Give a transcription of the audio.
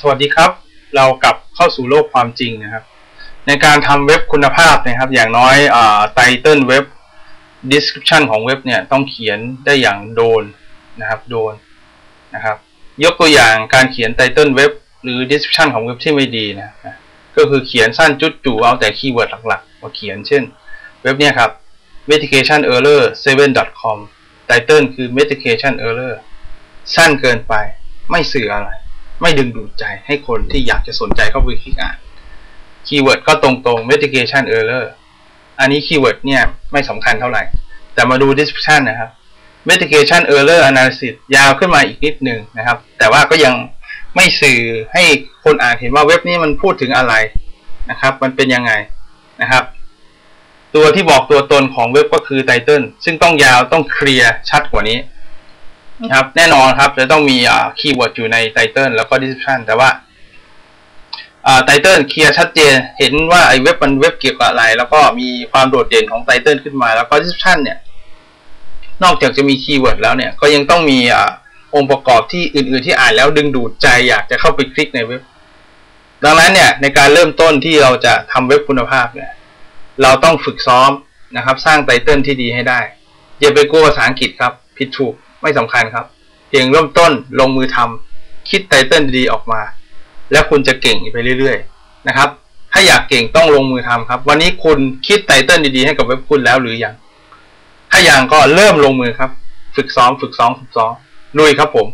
สวัสดีครับ เรากลับเข้าสู่โลกความจริงนะครับ ในการทำเว็บคุณภาพนะครับ อย่างน้อยไตเติลเว็บ description ของเว็บเนี่ยต้องเขียนได้อย่างโดนนะครับ โดนนะครับ ยกตัวอย่างการเขียนไตเติลเว็บหรือ description ของเว็บที่ไม่ดีนะนะก็คือเขียนสั้นจุดจู่เอาแต่คีย์เวิร์ดหลักๆ มาเขียนเช่น เว็บเนี่ยครับ medication error 7.com ไตเติลคือ medication error สั้นเกินไปไม่สื่ออะไร ไม่ดึงดูดใจให้คนที่อยากจะสนใจเข้าไปคลิกอ่านคีย์เวิร์ดก็ตรงๆ medication error อันนี้คีย์เวิร์ดเนี่ยไม่สำคัญเท่าไหร่ แต่มาดู description นะครับ medication error analysis ยาวขึ้นมาอีกนิดหนึ่งนะครับ แต่ว่าก็ยังไม่สื่อให้คนอ่านเห็นว่าเว็บนี้มันพูดถึงอะไรนะครับ มันเป็นยังไงนะครับ ตัวที่บอกตัวตนของเว็บก็คือไตเติลซึ่งต้องยาวต้องเคลียร์ชัดกว่านี้ นะครับ แน่นอนครับ จะต้องมีคีย์เวิร์ดอยู่ในไตเติลแล้วก็ description แต่ว่าไตเติลเคลียร์ชัดเจน เห็นว่าไอ้เว็บมันเว็บเกี่ยวกับอะไร แล้วก็มีความโดดเด่นของไตเติลขึ้นมา แล้วก็ description เนี่ย นอกจากจะมีคีย์เวิร์ดแล้วเนี่ย ก็ยังต้องมีอองค์ประกอบที่อื่น ๆที่อ่านแล้วดึงดูดใจอยากจะเข้าไปคลิกในเว็บ ดังนั้นเนี่ยในการเริ่มต้นที่เราจะทำเว็บคุณภาพเนี่ย เราต้องฝึกซ้อมนะครับ สร้างไตเติลที่ดีให้ได้อย่าไปกลัวภาษาอังกฤษครับ ผิดถูกไม่สำคัญครับ เพียงเริ่มต้นลงมือทำคิดไตเติลดีๆออกมา แล้วคุณจะเก่งไปเรื่อยๆนะครับ ถ้าอยากเก่งต้องลงมือทำครับ วันนี้คุณคิดไตเติลดีๆให้กับเว็บคุณแล้วหรือยังถ้ายังก็เริ่มลงมือครับ ฝึกซ้อม ฝึกซ้อมฝึกซ้อมลุยครับผม